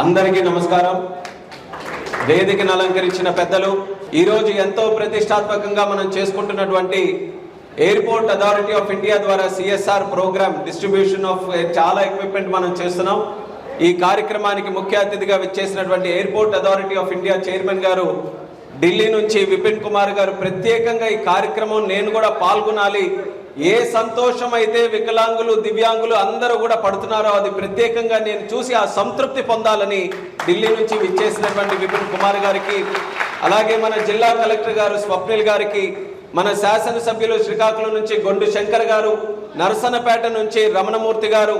అందరికీ నమస్కారం. వేదికను అలంకరించిన పెద్దలు ఈరోజు ఎంతో ప్రతిష్టాత్మకంగా మనం చేసుకుంటున్నటువంటి ఎయిర్పోర్ట్ అథారిటీ ఆఫ్ ఇండియా ద్వారా సిఎస్ఆర్ ప్రోగ్రామ్ డిస్ట్రిబ్యూషన్ ఆఫ్ చాలా ఎక్విప్మెంట్ మనం చేస్తున్నాం. ఈ కార్యక్రమానికి ముఖ్య అతిథిగా విచ్చేసినటువంటి airport authority of India chairman గారు ఢిల్లీ నుంచి విపిన్ కుమార్ గారు ప్రత్యేకంగా ఈ కార్యక్రమం నేను కూడా పాల్గొనాలి. ఏ సంతోషం అయితే వికలాంగులు దివ్యాంగులు అందరూ కూడా పడుతున్నారో అది ప్రత్యేకంగా నేను చూసి ఆ సంతృప్తి పొందాలని ఢిల్లీ నుంచి విచ్చేసినటువంటి విపిన్ కుమార్ గారికి అలాగే మన జిల్లా కలెక్టర్ గారు స్వప్నిల్ గారికి మన శాసనసభ్యులు శ్రీకాకుళం నుంచి గొండు శంకర్ గారు నరసనపేట నుంచి రమణమూర్తి గారు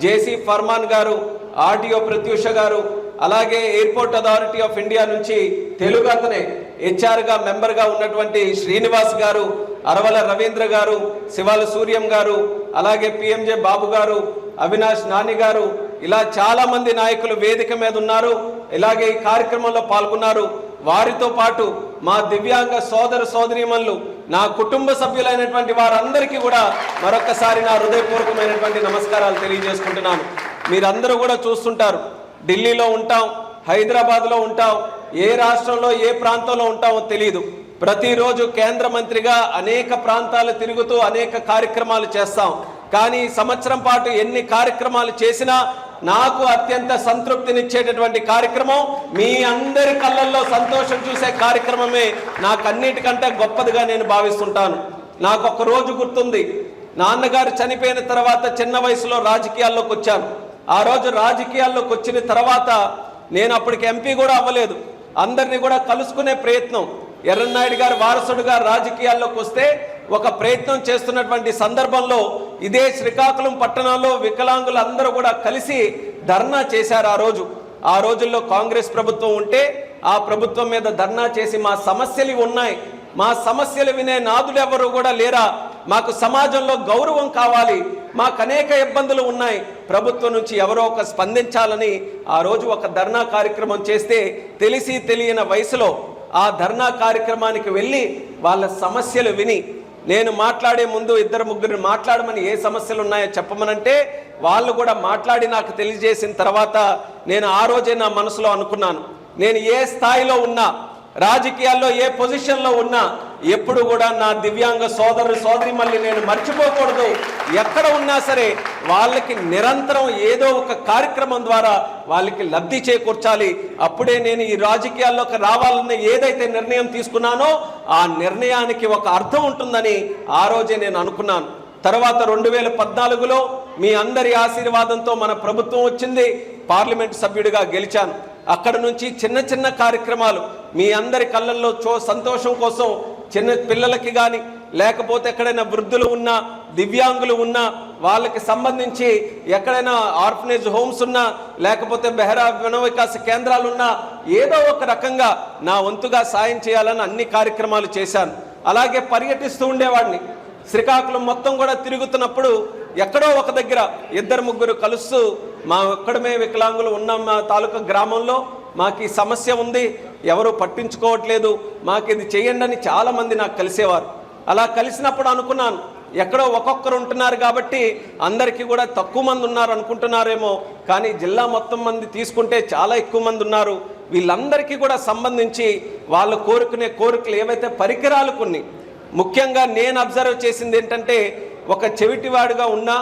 జేసీ ఫర్మాన్ గారు ఆర్టీఓ ప్రత్యూష గారు అలాగే ఎయిర్పోర్ట్ అథారిటీ ఆఫ్ ఇండియా నుంచి తెలుగు అతనే హెచ్ఆర్గా మెంబర్గా ఉన్నటువంటి శ్రీనివాస్ గారు అరవల రవీంద్ర గారు శివాల సూర్యం గారు అలాగే పిఎంజే బాబు గారు అవినాష్ నాని గారు ఇలా చాలామంది నాయకులు వేదిక మీద ఉన్నారు ఇలాగే ఈ కార్యక్రమంలో పాల్గొన్నారు. వారితో పాటు మా దివ్యాంగ సోదర సోదరీమణులు నా కుటుంబ సభ్యులైనటువంటి వారందరికీ కూడా మరొకసారి నా హృదయపూర్వకమైనటువంటి నమస్కారాలు తెలియజేసుకుంటున్నాను. మీరందరూ కూడా చూస్తుంటారు. ఢిల్లీలో ఉంటాం హైదరాబాద్లో ఉంటాం ఏ రాష్ట్రంలో ఏ ప్రాంతంలో ఉంటామో తెలియదు ప్రతిరోజు కేంద్ర మంత్రిగా అనేక ప్రాంతాలు తిరుగుతూ అనేక కార్యక్రమాలు చేస్తాం. కానీ సంవత్సరం పాటు ఎన్ని కార్యక్రమాలు చేసినా నాకు అత్యంత సంతృప్తినిచ్చేటటువంటి కార్యక్రమం మీ అందరి కళ్ళల్లో సంతోషం చూసే కార్యక్రమమే. నాకు అన్నిటికంటే గొప్పదిగా నేను భావిస్తుంటాను. నాకు ఒక రోజు గుర్తుంది. నాన్నగారు చనిపోయిన తర్వాత చిన్న వయసులో రాజకీయాల్లోకి వచ్చాను ఆ రోజు రాజకీయాల్లోకి వచ్చిన తర్వాత నేను అప్పటికి ఎంపీ కూడా అవ్వలేదు. అందరినీ కూడా కలుసుకునే ప్రయత్నం. ఎర్రన్నాయుడు గారు వారసుడుగా రాజకీయాల్లోకి వస్తే ఒక ప్రయత్నం చేస్తున్నటువంటి సందర్భంలో ఇదే శ్రీకాకుళం పట్టణంలో వికలాంగులందరూ కూడా కలిసి ధర్నా చేశారు ఆ రోజు. ఆ రోజుల్లో కాంగ్రెస్ ప్రభుత్వం ఉంటే ఆ ప్రభుత్వం మీద ధర్నా చేసి మా సమస్యలు ఉన్నాయి. మా సమస్యలు వినే నాదులు ఎవరు కూడా లేరా? మాకు సమాజంలో గౌరవం కావాలి. మాకు అనేక ఇబ్బందులు ఉన్నాయి. ప్రభుత్వం నుంచి ఎవరో ఒక స్పందించాలని ఆ రోజు ఒక ధర్నా కార్యక్రమం చేస్తే తెలిసి తెలియని వయసులో ఆ ధర్నా కార్యక్రమానికి వెళ్ళి వాళ్ళ సమస్యలు విని నేను మాట్లాడే ముందు ఇద్దరు ముగ్గురు మాట్లాడమని ఏ సమస్యలు ఉన్నాయో చెప్పమనంటే వాళ్ళు కూడా మాట్లాడి నాకు తెలియజేసిన తర్వాత నేను ఆ రోజే నా మనసులో అనుకున్నాను. నేను ఏ స్థాయిలో ఉన్నా రాజకీయాల్లో ఏ పొజిషన్లో ఉన్నా ఎప్పుడు కూడా నా దివ్యాంగ సోదరు సోదరి మళ్ళీ నేను మర్చిపోకూడదు. ఎక్కడ ఉన్నా సరే వాళ్ళకి నిరంతరం ఏదో ఒక కార్యక్రమం ద్వారా వాళ్ళకి లబ్ధి చేకూర్చాలి. అప్పుడే నేను ఈ రాజకీయాల్లోకి రావాలన్న ఏదైతే నిర్ణయం తీసుకున్నానో ఆ నిర్ణయానికి ఒక అర్థం ఉంటుందని ఆ రోజే నేను అనుకున్నాను. తర్వాత రెండు వేల పద్నాలుగులో మీ అందరి ఆశీర్వాదంతో మన ప్రభుత్వం వచ్చింది. పార్లమెంట్ సభ్యుడిగా గెలిచాను. అక్కడ నుంచి చిన్న చిన్న కార్యక్రమాలు మీ అందరి కళ్ళల్లో చో సంతోషం కోసం చిన్న పిల్లలకి కానీ లేకపోతే ఎక్కడైనా వృద్ధులు ఉన్నా దివ్యాంగులు ఉన్నా వాళ్ళకి సంబంధించి ఎక్కడైనా ఆర్ఫనేజ్ హోమ్స్ ఉన్నా లేకపోతే బెహరా వన కేంద్రాలు ఉన్నా ఏదో ఒక రకంగా నా వంతుగా సాయం చేయాలని అన్ని కార్యక్రమాలు చేశాను. అలాగే పర్యటిస్తూ ఉండేవాడిని. శ్రీకాకుళం మొత్తం కూడా తిరుగుతున్నప్పుడు ఎక్కడో ఒక దగ్గర ఇద్దరు ముగ్గురు కలుస్తూ మా ఒక్కడమే వికలాంగులు ఉన్న మా తాలూకా గ్రామంలో మాకు ఈ సమస్య ఉంది ఎవరు పట్టించుకోవట్లేదు మాకు ఇది చేయండి అని చాలామంది నాకు కలిసేవారు. అలా కలిసినప్పుడు అనుకున్నాను ఎక్కడో ఒక్కొక్కరు ఉంటున్నారు కాబట్టి అందరికీ కూడా తక్కువ మంది ఉన్నారు అనుకుంటున్నారేమో కానీ జిల్లా మొత్తం మంది తీసుకుంటే చాలా ఎక్కువ మంది ఉన్నారు. వీళ్ళందరికీ కూడా సంబంధించి వాళ్ళు కోరుకునే కోరికలు ఏవైతే పరికరాలు కొన్ని ముఖ్యంగా నేను అబ్జర్వ్ చేసింది ఏంటంటే ఒక చెవిటివాడుగా ఉన్నా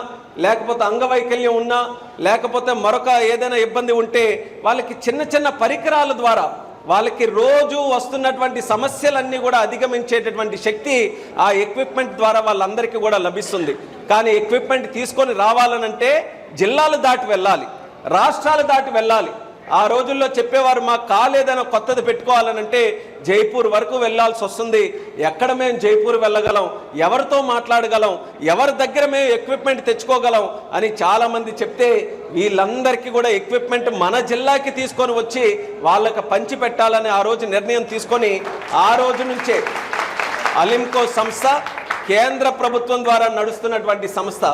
లేకపోతే అంగవైకల్యం ఉన్నా లేకపోతే మరొక ఏదైనా ఇబ్బంది ఉంటే వాళ్ళకి చిన్న చిన్న పరికరాల ద్వారా వాళ్ళకి రోజు వస్తున్నటువంటి సమస్యలన్నీ కూడా అధిగమించేటటువంటి శక్తి ఆ ఎక్విప్మెంట్ ద్వారా వాళ్ళందరికీ కూడా లభిస్తుంది. కానీ ఎక్విప్మెంట్ తీసుకొని రావాలనంటే జిల్లాలు దాటి వెళ్ళాలి రాష్ట్రాలు దాటి వెళ్ళాలి. ఆ రోజుల్లో చెప్పేవారు మాకు కాలేదన్న కొత్తది పెట్టుకోవాలనంటే జైపూర్ వరకు వెళ్ళాల్సి వస్తుంది. ఎక్కడ మేము జైపూర్ వెళ్ళగలం? ఎవరితో మాట్లాడగలం? ఎవరి దగ్గర మేము ఎక్విప్మెంట్ తెచ్చుకోగలం? అని చాలామంది చెప్తే వీళ్ళందరికీ కూడా ఎక్విప్మెంట్ మన జిల్లాకి తీసుకొని వచ్చి వాళ్ళకి పంచి పెట్టాలని ఆ రోజు నిర్ణయం తీసుకొని ఆ రోజు నుంచే అలింకో సంస్థ కేంద్ర ప్రభుత్వం ద్వారా నడుస్తున్నటువంటి సంస్థ.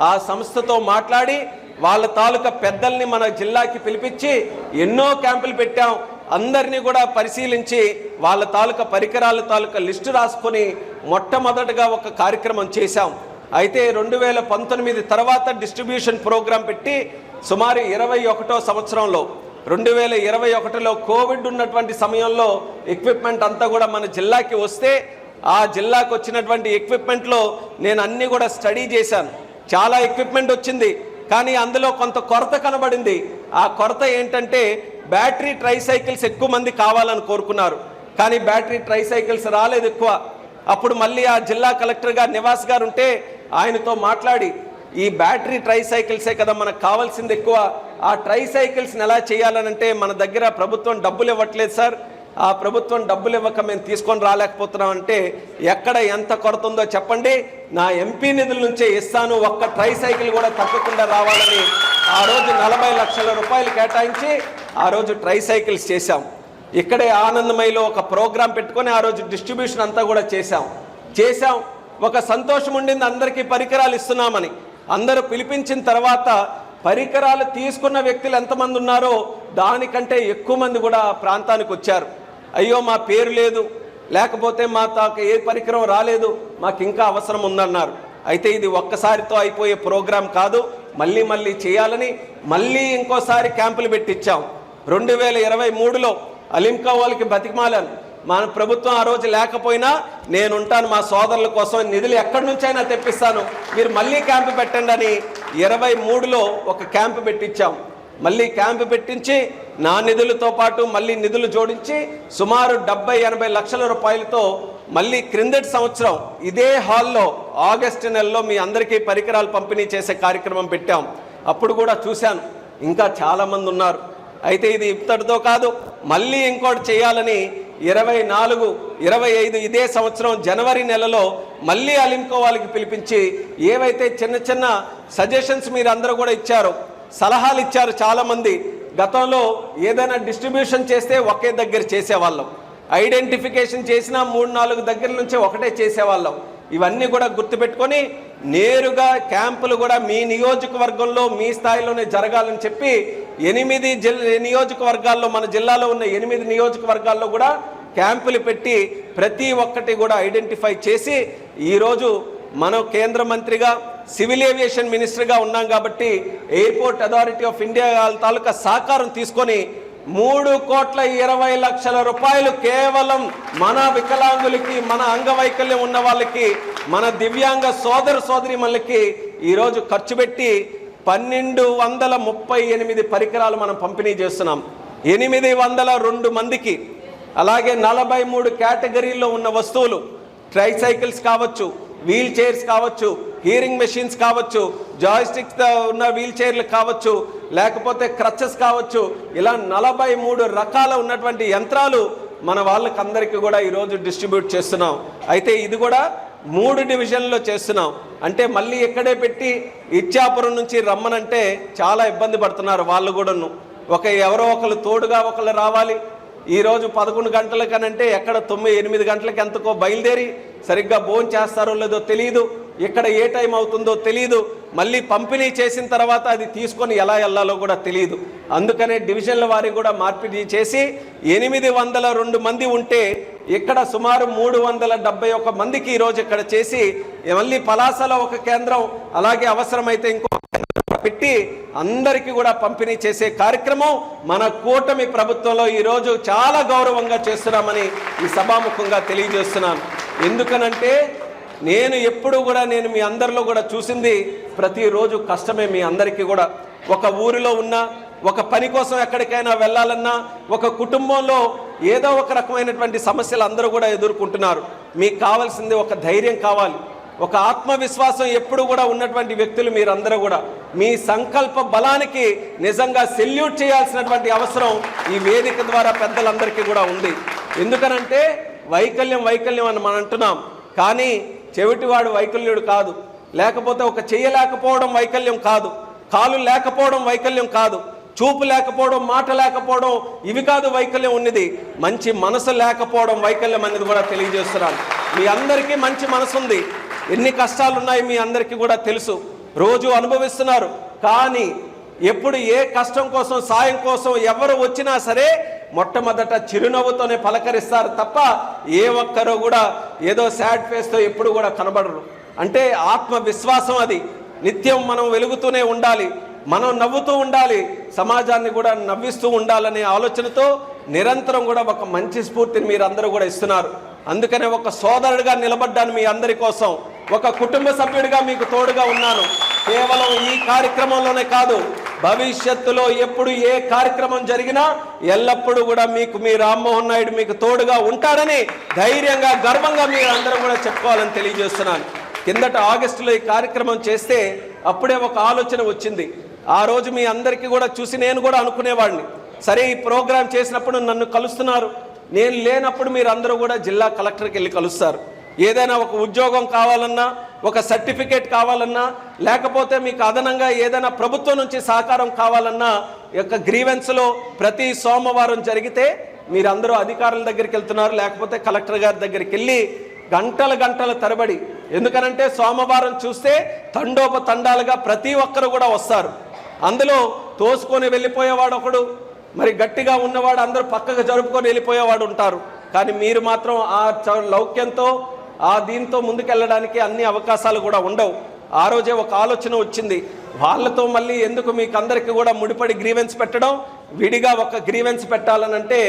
ఆ సంస్థతో మాట్లాడి వాళ్ళ తాలూకా పెద్దల్ని మన జిల్లాకి పిలిపించి ఎన్నో క్యాంపులు పెట్టాం. అందరినీ కూడా పరిశీలించి వాళ్ళ తాలూకా పరికరాల తాలూకా లిస్టు రాసుకొని మొట్టమొదటగా ఒక కార్యక్రమం చేశాం. అయితే రెండు వేల పంతొమ్మిది తర్వాత డిస్ట్రిబ్యూషన్ ప్రోగ్రాం పెట్టి సుమారు ఇరవై ఒకటో సంవత్సరంలో రెండు వేల ఇరవై ఒకటిలో కోవిడ్ ఉన్నటువంటి సమయంలో ఎక్విప్మెంట్ అంతా కూడా మన జిల్లాకి వస్తే ఆ జిల్లాకు వచ్చినటువంటి ఎక్విప్మెంట్లో నేను అన్నీ కూడా స్టడీ చేశాను. చాలా ఎక్విప్మెంట్ వచ్చింది. కానీ అందులో కొంత కొరత కనబడింది. ఆ కొరత ఏంటంటే బ్యాటరీ ట్రైసైకిల్స్ ఎక్కువ మంది కావాలని కోరుకున్నారు. కానీ బ్యాటరీ ట్రైసైకిల్స్ రాలేదు ఎక్కువ. అప్పుడు మళ్ళీ ఆ జిల్లా కలెక్టర్గా నివాస్ గారు ఉంటే ఆయనతో మాట్లాడి ఈ బ్యాటరీ ట్రైసైకిల్సే కదా మనకు కావాల్సింది ఎక్కువ. ఆ ట్రైసైకిల్స్ని ఎలా చేయాలనంటే మన దగ్గర ప్రభుత్వం డబ్బులు ఇవ్వట్లేదు సార్. ఆ ప్రభుత్వం డబ్బులు ఇవ్వక మేము తీసుకొని రాలేకపోతున్నాం అంటే ఎక్కడ ఎంత కొరత ఉందో చెప్పండి. నా ఎంపీ నిధుల నుంచే ఇస్తాను. ఒక్క ట్రై సైకిల్ కూడా తప్పకుండా రావాలని ఆ రోజు నలభై లక్షల రూపాయలు కేటాయించి ఆ రోజు ట్రై సైకిల్స్ చేశాం. ఇక్కడే ఆనందమయ్యలో ఒక ప్రోగ్రాం పెట్టుకొని ఆ రోజు డిస్ట్రిబ్యూషన్ అంతా కూడా చేశాం. చేశాం. ఒక సంతోషం ఉండింది. అందరికీ పరికరాలు ఇస్తున్నామని. అందరూ పిలిపించిన తర్వాత పరికరాలు తీసుకున్న వ్యక్తులు ఎంతమంది ఉన్నారో దానికంటే ఎక్కువ మంది కూడా ప్రాంతానికి వచ్చారు. అయ్యో మా పేరు లేదు. లేకపోతే మా తాకు ఏ పరికరం రాలేదు. మాకు ఇంకా అవసరం ఉందన్నారు అయితే ఇది ఒక్కసారితో అయిపోయే ప్రోగ్రాం కాదు. మళ్ళీ మళ్ళీ చేయాలని మళ్ళీ ఇంకోసారి క్యాంపులు పెట్టించాం రెండు వేల ఇరవై మూడులో అలింకా వాళ్ళకి బతికిమాలను. మన ప్రభుత్వం ఆ రోజు లేకపోయినా నేను ఉంటాను మా సోదరుల కోసం. నిధులు ఎక్కడి నుంచైనా తెప్పిస్తాను. మీరు మళ్ళీ క్యాంపు పెట్టండి అని ఇరవై మూడులో ఒక క్యాంపు పెట్టించాం మళ్ళీ క్యాంపు పెట్టించి నా నిధులతో పాటు మళ్ళీ నిధులు జోడించి సుమారు డెబ్బై ఎనభై లక్షల రూపాయలతో మళ్ళీ క్రిందటి సంవత్సరం ఇదే హాల్లో ఆగస్టు నెలలో మీ అందరికీ పరికరాలు పంపిణీ చేసే కార్యక్రమం పెట్టాం. అప్పుడు కూడా చూశాను. ఇంకా చాలామంది ఉన్నారు. అయితే ఇది ఇంతటితో కాదు. మళ్ళీ ఇంకోటి చేయాలని ఇరవై నాలుగు ఇరవై ఐదు ఇదే సంవత్సరం జనవరి నెలలో మళ్ళీ అలింకో వాళ్ళకి పిలిపించి ఏవైతే చిన్న చిన్న సజెషన్స్ మీరు అందరూ కూడా ఇచ్చారో సలహాలు ఇచ్చారు చాలామంది. గతంలో ఏదైనా డిస్ట్రిబ్యూషన్ చేస్తే ఒకే దగ్గర చేసేవాళ్ళం. ఐడెంటిఫికేషన్ చేసిన మూడు నాలుగు దగ్గర నుంచే ఒకటే చేసేవాళ్ళం. ఇవన్నీ కూడా గుర్తుపెట్టుకొని నేరుగా క్యాంపులు కూడా మీ నియోజకవర్గంలో మీ స్థాయిలోనే జరగాలని చెప్పి ఎనిమిది జిల్ నియోజకవర్గాల్లో మన జిల్లాలో ఉన్న ఎనిమిది నియోజకవర్గాల్లో కూడా క్యాంపులు పెట్టి ప్రతి ఒక్కటి కూడా ఐడెంటిఫై చేసి ఈరోజు మనం కేంద్ర మంత్రిగా సివిల్ ఏవియేషన్ మినిస్టర్గా ఉన్నాం కాబట్టి ఎయిర్పోర్ట్ అథారిటీ ఆఫ్ ఇండియా వాళ్ళ తాలూకా సహకారం తీసుకొని మూడు కోట్ల ఇరవై లక్షల రూపాయలు కేవలం మన వికలాంగులకి మన అంగవైకల్యం ఉన్న వాళ్ళకి మన దివ్యాంగ సోదర మనకి ఈరోజు ఖర్చు పెట్టి పన్నెండు వందల ముప్పై ఎనిమిది పరికరాలు మనం పంపిణీ చేస్తున్నాం. ఎనిమిది వందల రెండు మందికి అలాగే నలభై మూడు కేటగిరీల్లో ఉన్న వస్తువులు ట్రైసైకిల్స్ కావచ్చు వీల్ చైర్స్ కావచ్చు హీరింగ్ మెషిన్స్ కావచ్చు జాయిస్టిక్స్ ఉన్న వీల్ చైర్లు కావచ్చు లేకపోతే క్రచెస్ కావచ్చు ఇలా నలభై మూడు రకాల ఉన్నటువంటి యంత్రాలు మన వాళ్ళకందరికీ కూడా ఈరోజు డిస్ట్రిబ్యూట్ చేస్తున్నాం. అయితే ఇది కూడా మూడు డివిజన్లో చేస్తున్నాం. అంటే మళ్ళీ ఇక్కడే పెట్టి ఇచ్చాపురం నుంచి రమ్మనంటే చాలా ఇబ్బంది పడుతున్నారు వాళ్ళు కూడాను. ఒక ఎవరో ఒకరు తోడుగా ఒకరు రావాలి ఈరోజు పదకొండు గంటలకనంటే ఎక్కడ తొమ్మిది ఎనిమిది గంటలకు ఎంతకో బయలుదేరి సరిగ్గా భోజనం చేస్తారో లేదో తెలియదు ఇక్కడ ఏ టైం అవుతుందో తెలియదు మళ్ళీ పంపిణీ చేసిన తర్వాత అది తీసుకొని ఎలా వెళ్ళాలో కూడా తెలియదు అందుకనే డివిజన్ల వారికి కూడా మార్పిడి చేసి ఎనిమిది వందల రెండు మంది ఉంటే ఇక్కడ సుమారు మూడు వందల డెబ్బై ఒక మందికి ఈరోజు ఇక్కడ చేసి మళ్ళీ పలాసలో ఒక కేంద్రం అలాగే అవసరమైతే ఇంకో పెట్టి అందరికీ కూడా పంపిణీ చేసే కార్యక్రమం మన కూటమి ప్రభుత్వంలో ఈరోజు చాలా గౌరవంగా చేస్తున్నామని ఈ సభాముఖంగా తెలియజేస్తున్నాను. ఎందుకనంటే నేను ఎప్పుడు కూడా నేను మీ అందరిలో కూడా చూసింది ప్రతిరోజు కష్టమే మీ అందరికీ కూడా. ఒక ఊరిలో ఉన్న ఒక పని కోసం ఎక్కడికైనా వెళ్ళాలన్నా ఒక కుటుంబంలో ఏదో ఒక రకమైనటువంటి సమస్యలు అందరూ కూడా ఎదుర్కొంటున్నారు. మీకు కావాల్సింది ఒక ధైర్యం కావాలి. ఒక ఆత్మవిశ్వాసం ఎప్పుడు కూడా ఉన్నటువంటి వ్యక్తులు మీరందరూ కూడా మీ సంకల్ప బలానికి నిజంగా సెల్యూట్ చేయాల్సినటువంటి అవసరం ఈ వేదిక ద్వారా పెద్దలందరికీ కూడా ఉంది. ఎందుకనంటే వైకల్యం వైకల్యం అని మనం అంటున్నాం. కానీ చెవిటివాడు వైకల్యుడు కాదు. లేకపోతే ఒక చేయలేకపోవడం వైకల్యం కాదు. కాలు లేకపోవడం వైకల్యం కాదు. చూపు లేకపోవడం మాట లేకపోవడం ఇవి కాదు వైకల్యం ఉన్నది. మంచి మనసు లేకపోవడం వైకల్యం అనేది కూడా తెలియజేస్తున్నాను. మీ అందరికీ మంచి మనసు ఉంది ఎన్ని కష్టాలు ఉన్నాయి మీ అందరికీ కూడా తెలుసు. రోజు అనుభవిస్తున్నారు. కానీ ఎప్పుడు ఏ కష్టం కోసం సాయం కోసం ఎవరు వచ్చినా సరే మొట్టమొదట చిరునవ్వుతోనే పలకరిస్తారు తప్ప ఏ ఒక్కరూ కూడా ఏదో సాడ్ ఫేస్తో ఎప్పుడు కూడా కనబడరు. అంటే ఆత్మవిశ్వాసం అది. నిత్యం మనం వెలుగుతూనే ఉండాలి. మనం నవ్వుతూ ఉండాలి. సమాజాన్ని కూడా నవ్విస్తూ ఉండాలనే ఆలోచనతో నిరంతరం కూడా ఒక మంచి స్ఫూర్తిని మీరు అందరూ కూడా ఇస్తున్నారు. అందుకనే ఒక సోదరుడిగా నిలబడ్డాను మీ అందరి కోసం. ఒక కుటుంబ సభ్యుడిగా మీకు తోడుగా ఉన్నాను. కేవలం ఈ కార్యక్రమంలోనే కాదు భవిష్యత్తులో ఎప్పుడు ఏ కార్యక్రమం జరిగినా ఎల్లప్పుడూ కూడా మీకు మీ రామ్మోహన్ నాయుడు మీకు తోడుగా ఉంటాడని ధైర్యంగా గర్వంగా మీరు అందరూ కూడా చెప్పుకోవాలని తెలియజేస్తున్నాను. కిందట ఆగస్టులో ఈ కార్యక్రమం చేస్తే అప్పుడే ఒక ఆలోచన వచ్చింది. ఆ రోజు మీ అందరికీ కూడా చూసి నేను కూడా అనుకునేవాడిని. సరే ఈ ప్రోగ్రాం చేసినప్పుడు నన్ను కలుస్తున్నారు. నేను లేనప్పుడు మీరందరూ కూడా జిల్లా కలెక్టర్కి వెళ్ళి కలుస్తారు. ఏదైనా ఒక ఉద్యోగం కావాలన్నా ఒక సర్టిఫికేట్ కావాలన్నా లేకపోతే మీకు అదనంగా ఏదైనా ప్రభుత్వం నుంచి సహకారం కావాలన్నా యొక్క గ్రీవెన్స్లో ప్రతి సోమవారం జరిగితే మీరందరూ అధికారుల దగ్గరికి వెళ్తున్నారు లేకపోతే కలెక్టర్ గారి దగ్గరికి వెళ్ళి గంటల గంటల తరబడి. ఎందుకనంటే సోమవారం చూస్తే తండోపతండాలుగా ప్రతి ఒక్కరు కూడా వస్తారు. అందులో తోసుకొని వెళ్ళిపోయేవాడు ఒకడు మరి గట్టిగా ఉన్నవాడు అందరూ పక్కకు జరుపుకొని వెళ్ళిపోయేవాడు ఉంటారు. కానీ మీరు మాత్రం ఆ లౌక్యంతో ఆ దీంతో ముందుకెళ్ళడానికి అన్ని అవకాశాలు కూడా ఉండవు. ఆ రోజే ఒక ఆలోచన వచ్చింది. వాళ్ళతో మళ్ళీ ఎందుకు మీకు అందరికీ కూడా ముడిపడి గ్రీవెన్స్ పెట్టడం? విడిగా ఒక గ్రీవెన్స్ పెట్టాలనంటే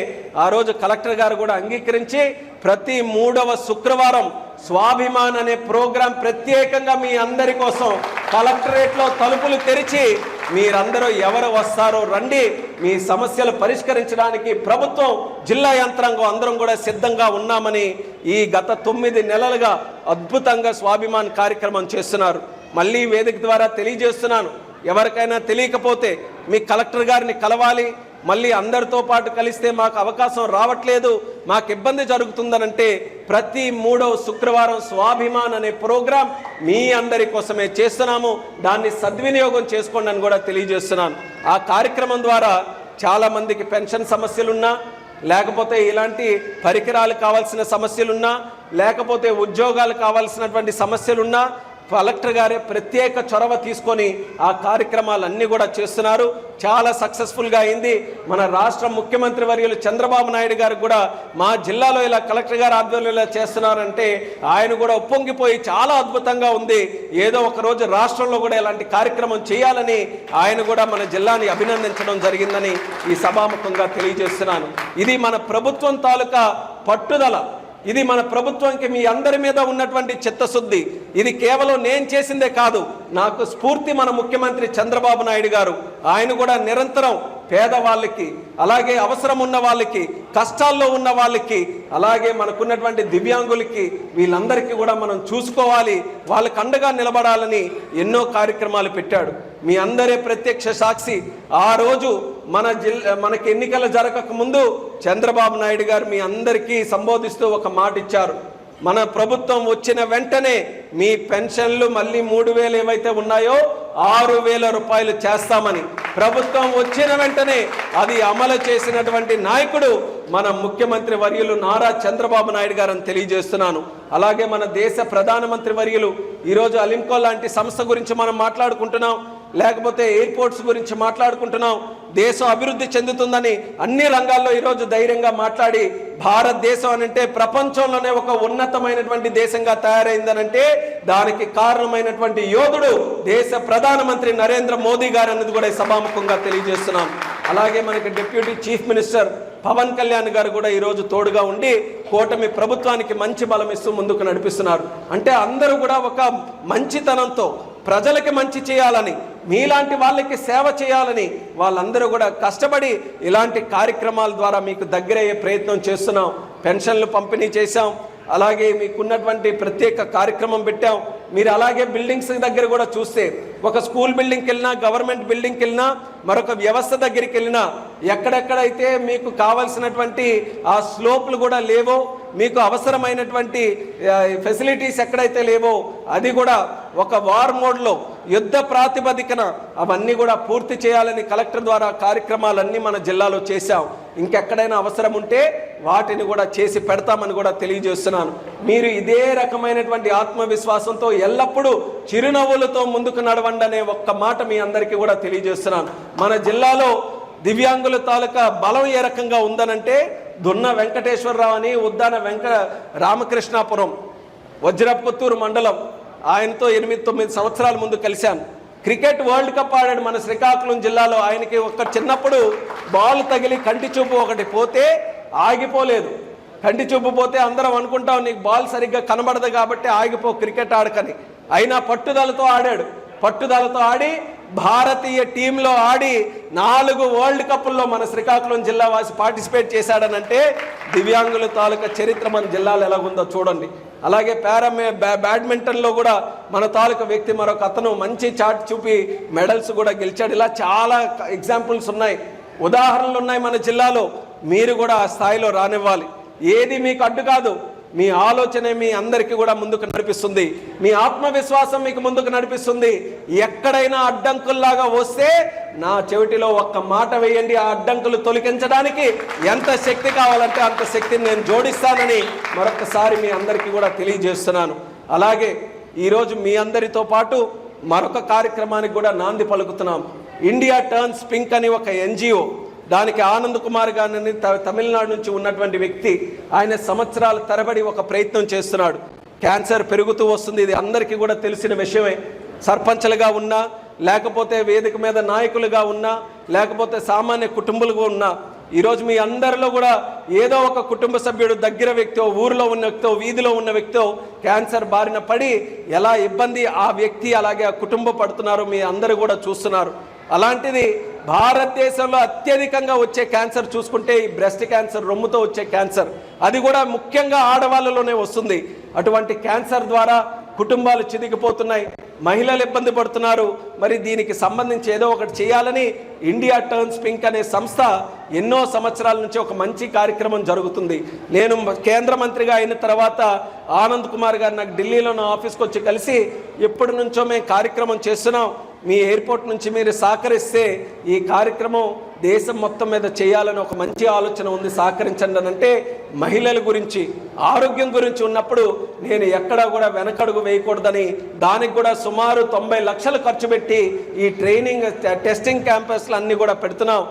ఆ రోజు కలెక్టర్ గారు కూడా అంగీకరించి ప్రతి మూడవ శుక్రవారం స్వాభిమాన్ అనే ప్రోగ్రాం ప్రత్యేకంగా మీ అందరి కోసం కలెక్టరేట్లో తలుపులు తెరిచి మీరందరూ ఎవరు వస్తారో రండి. మీ సమస్యలు పరిష్కరించడానికి ప్రభుత్వం జిల్లా యంత్రాంగం అందరం కూడా సిద్ధంగా ఉన్నామని ఈ గత తొమ్మిది నెలలుగా అద్భుతంగా స్వాభిమాన్ కార్యక్రమం చేస్తున్నారు. మళ్ళీ వేదిక ద్వారా తెలియజేస్తున్నాను. ఎవరికైనా తెలియకపోతే మీ కలెక్టర్ గారిని కలవాలి. మళ్ళీ అందరితో పాటు కలిస్తే మాకు అవకాశం రావట్లేదు మాకు ఇబ్బంది జరుగుతుందనంటే ప్రతి మూడవ శుక్రవారం స్వాభిమాన్ అనే ప్రోగ్రాం మీ అందరి కోసమే చేస్తున్నాము. దాన్ని సద్వినియోగం చేసుకోండి అని కూడా తెలియజేస్తున్నాను. ఆ కార్యక్రమం ద్వారా చాలామందికి పెన్షన్ సమస్యలున్నా లేకపోతే ఇలాంటి పరికరాలు కావాల్సిన సమస్యలున్నా లేకపోతే ఉద్యోగాలు కావాల్సినటువంటి సమస్యలున్నా కలెక్టర్ గారే ప్రత్యేక చొరవ తీసుకొని ఆ కార్యక్రమాలన్నీ కూడా చేస్తున్నారు. చాలా సక్సెస్ఫుల్గా అయింది. మన రాష్ట్ర ముఖ్యమంత్రి వర్యులు చంద్రబాబు నాయుడు గారు కూడా మా జిల్లాలో ఇలా కలెక్టర్ గారు ఆధ్వర్యంలో ఇలా చేస్తున్నారంటే ఆయన కూడా ఉప్పొంగిపోయి చాలా అద్భుతంగా ఉంది. ఏదో ఒక రోజు రాష్ట్రంలో కూడా ఇలాంటి కార్యక్రమం చేయాలని ఆయన కూడా మన జిల్లాని అభినందించడం జరిగిందని ఈ సభాముఖంగా తెలియజేస్తున్నాను. ఇది మన ప్రభుత్వం తాలూకా పట్టుదల. ఇది మన ప్రభుత్వంకి మీ అందరి మీద ఉన్నటువంటి చిత్తశుద్ధి. ఇది కేవలం నేను చేసిందే కాదు. నాకు స్ఫూర్తి మన ముఖ్యమంత్రి చంద్రబాబు నాయుడు గారు. ఆయన కూడా నిరంతరం పేదవాళ్ళకి అలాగే అవసరం ఉన్న వాళ్ళకి కష్టాల్లో ఉన్న వాళ్ళకి అలాగే మనకున్నటువంటి దివ్యాంగులకి వీళ్ళందరికీ కూడా మనం చూసుకోవాలి వాళ్ళకు అండగా నిలబడాలని ఎన్నో కార్యక్రమాలు పెట్టాడు. మీ అందరే ప్రత్యక్ష సాక్షి ఆ రోజు మన జిల్లా మనకి ఎన్నికలు జరగక ముందు చంద్రబాబు నాయుడు గారు మీ అందరికీ సంబోధిస్తూ ఒక మాట ఇచ్చారు. మన ప్రభుత్వం వచ్చిన వెంటనే మీ పెన్షన్లు మళ్ళీ మూడు వేలు ఏవైతే ఉన్నాయో ఆరు వేల రూపాయలు చేస్తామని. ప్రభుత్వం వచ్చిన వెంటనే అది అమలు చేసినటువంటి నాయకుడు మన ముఖ్యమంత్రి వర్యులు నారా చంద్రబాబు నాయుడు గారని తెలియజేస్తున్నాను. అలాగే మన దేశ ప్రధానమంత్రి వర్యులు ఈరోజు అలింకో లాంటి సంస్థ గురించి మనం మాట్లాడుకుంటున్నాం. లేకపోతే ఎయిర్పోర్ట్స్ గురించి మాట్లాడుకుంటున్నాం. దేశం అభివృద్ధి చెందుతుందని అన్ని రంగాల్లో ఈరోజు ధైర్యంగా మాట్లాడి భారతదేశం అని అంటే ప్రపంచంలోనే ఒక ఉన్నతమైనటువంటి దేశంగా తయారైందనంటే దానికి కారణమైనటువంటి యోధుడు దేశ ప్రధానమంత్రి నరేంద్ర మోదీ గారు అన్నది కూడా సభాముఖంగా తెలియజేస్తున్నాం. అలాగే మనకి deputy chief minister Pawan Kalyan గారు కూడా ఈరోజు తోడుగా ఉండి కూటమి ప్రభుత్వానికి మంచి బలం ఇస్తూ ముందుకు నడిపిస్తున్నారు. అంటే అందరూ కూడా ఒక మంచితనంతో ప్రజలకి మంచి చేయాలని మీలాంటి వాళ్ళకి సేవ చేయాలని వాళ్ళందరూ కూడా కష్టపడి ఇలాంటి కార్యక్రమాల ద్వారా మీకు దగ్గరయ్యే ప్రయత్నం చేస్తున్నాం. పెన్షన్లు పంపిణీ చేశాం. అలాగే మీకున్నటువంటి ప్రత్యేక కార్యక్రమం పెట్టాం. మీరు అలాగే బిల్డింగ్స్ దగ్గర కూడా చూస్తే ఒక స్కూల్ బిల్డింగ్కి వెళ్ళినా గవర్నమెంట్ బిల్డింగ్కి వెళ్ళినా మరొక వ్యవస్థ దగ్గరికి వెళ్ళినా ఎక్కడెక్కడైతే మీకు కావలసినటువంటి ఆ స్లోపులు కూడా లేవో మీకు అవసరమైనటువంటి ఫెసిలిటీస్ ఎక్కడైతే లేవో అది కూడా ఒక వార్ మోడ్లో యుద్ధ ప్రాతిపదికన అవన్నీ కూడా పూర్తి చేయాలని కలెక్టర్ ద్వారా కార్యక్రమాలన్నీ మన జిల్లాలో చేశాం. ఇంకెక్కడైనా అవసరం ఉంటే వాటిని కూడా చేసి పెడతామని కూడా తెలియజేస్తున్నాను. మీరు ఇదే రకమైనటువంటి ఆత్మవిశ్వాసంతో ఎల్లప్పుడూ చిరునవ్వులతో ముందుకు నడవండి. అనే ఒక్క మాట మీ అందరికీ కూడా తెలియజేస్తున్నాను. మన జిల్లాలో దివ్యాంగుల తాలూకా బలం ఏ రకంగా ఉందనంటే దున్న వెంకటేశ్వరరావు అని ఉద్దాన వెంక రామకృష్ణాపురం వజ్రపుత్తూరు మండలం ఆయనతో ఎనిమిది తొమ్మిది సంవత్సరాల ముందు కలిశాను క్రికెట్ వరల్డ్ కప్ ఆడాడు మన శ్రీకాకుళం జిల్లాలో. ఆయనకి ఒక చిన్నప్పుడు బాల్ తగిలి కంటి చూపు ఒకటి పోతే ఆగిపోలేదు. కంటి చూపు పోతే అందరం అనుకుంటాం నీకు బాల్ సరిగ్గా కనబడదు కాబట్టి ఆగిపో క్రికెట్ ఆడకని. అయినా పట్టుదలతో ఆడాడు. పట్టుదలతో ఆడి భారతీయ టీంలో ఆడి నాలుగు వరల్డ్ కప్పుల్లో మన శ్రీకాకుళం జిల్లా వాసి పార్టిసిపేట్ చేశాడనంటే దివ్యాంగుల తాలూకా చరిత్ర మన జిల్లాలో ఎలాగుందో చూడండి. అలాగే పారా బ్యాడ్మింటన్లో కూడా మన తాలూకా వ్యక్తి మరొక అతను మంచి చాట్ చూపి మెడల్స్ కూడా గెలిచాడు. ఇలా చాలా ఎగ్జాంపుల్స్ ఉన్నాయి. ఉదాహరణలు ఉన్నాయి మన జిల్లాలో. మీరు కూడా ఆ స్థాయిలో రానివ్వాలి. ఏది మీకు అడ్డు కాదు. మీ ఆలోచనే మీ అందరికీ కూడా ముందుకు నడిపిస్తుంది. మీ ఆత్మవిశ్వాసం మీకు ముందుకు నడిపిస్తుంది. ఎక్కడైనా అడ్డంకుల్లాగా వస్తే నా చెవిటిలో ఒక్క మాట వేయండి. ఆ అడ్డంకులు తొలగించడానికి ఎంత శక్తి కావాలంటే అంత శక్తిని నేను జోడిస్తానని మరొకసారి మీ అందరికీ కూడా తెలియజేస్తున్నాను. అలాగే ఈరోజు మీ అందరితో పాటు మరొక కార్యక్రమానికి కూడా నాంది పలుకుతున్నాం. ఇండియా టర్న్స్ పింక్ అని ఒక ఎన్జిఓ దానికి ఆనంద్ కుమార్ గారిని త- తమిళనాడు నుంచి ఉన్నటువంటి వ్యక్తి ఆయన సంవత్సరాల తరబడి ఒక ప్రయత్నం చేస్తున్నాడు. క్యాన్సర్ పెరుగుతూ వస్తుంది. ఇది అందరికీ కూడా తెలిసిన విషయమే. సర్పంచ్లుగా ఉన్నా లేకపోతే వేదిక మీద నాయకులుగా ఉన్నా లేకపోతే సామాన్య కుటుంబాలుగా ఉన్నా ఈరోజు మీ అందరిలో కూడా ఏదో ఒక కుటుంబ సభ్యుడు దగ్గర వ్యక్తో ఊరిలో ఉన్న వ్యక్తో వీధిలో ఉన్న వ్యక్తో క్యాన్సర్ బారిన పడి ఎలా ఇబ్బంది ఆ వ్యక్తి అలాగే ఆ కుటుంబం పడుతున్నారో మీ అందరూ కూడా చూస్తున్నారు. అలాంటిది భారతదేశంలో అత్యధికంగా వచ్చే క్యాన్సర్ చూసుకుంటే ఈ బ్రెస్ట్ క్యాన్సర్ రొమ్ముతో వచ్చే క్యాన్సర్ అది కూడా ముఖ్యంగా ఆడవాళ్ళలోనే వస్తుంది. అటువంటి క్యాన్సర్ ద్వారా కుటుంబాలు చిదిగిపోతున్నాయి మహిళలు ఇబ్బంది పడుతున్నారు. మరి దీనికి సంబంధించి ఏదో ఒకటి చేయాలని ఇండియా టర్న్స్ పింక్ అనే సంస్థ ఎన్నో సంవత్సరాల నుంచి ఒక మంచి కార్యక్రమం జరుగుతుంది. నేను కేంద్ర మంత్రిగా అయిన తర్వాత ఆనంద్ కుమార్ గారు నాకు ఢిల్లీలో నా ఆఫీస్కి వచ్చి కలిసి ఎప్పటి నుంచో మేము కార్యక్రమం చేస్తున్నాం. మీ ఎయిర్పోర్ట్ నుంచి మీరు సహకరిస్తే ఈ కార్యక్రమం దేశం మొత్తం మీద చేయాలని ఒక మంచి ఆలోచన ఉంది. సహకరించండి అని అంటే మహిళల గురించి ఆరోగ్యం గురించి ఉన్నప్పుడు నేను ఎక్కడా కూడా వెనకడుగు వేయకూడదని దానికి కూడా సుమారు తొంభై లక్షలు ఖర్చు పెట్టి ఈ ట్రైనింగ్ టెస్టింగ్ క్యాంపస్లు అన్నీ కూడా పెడుతున్నాం.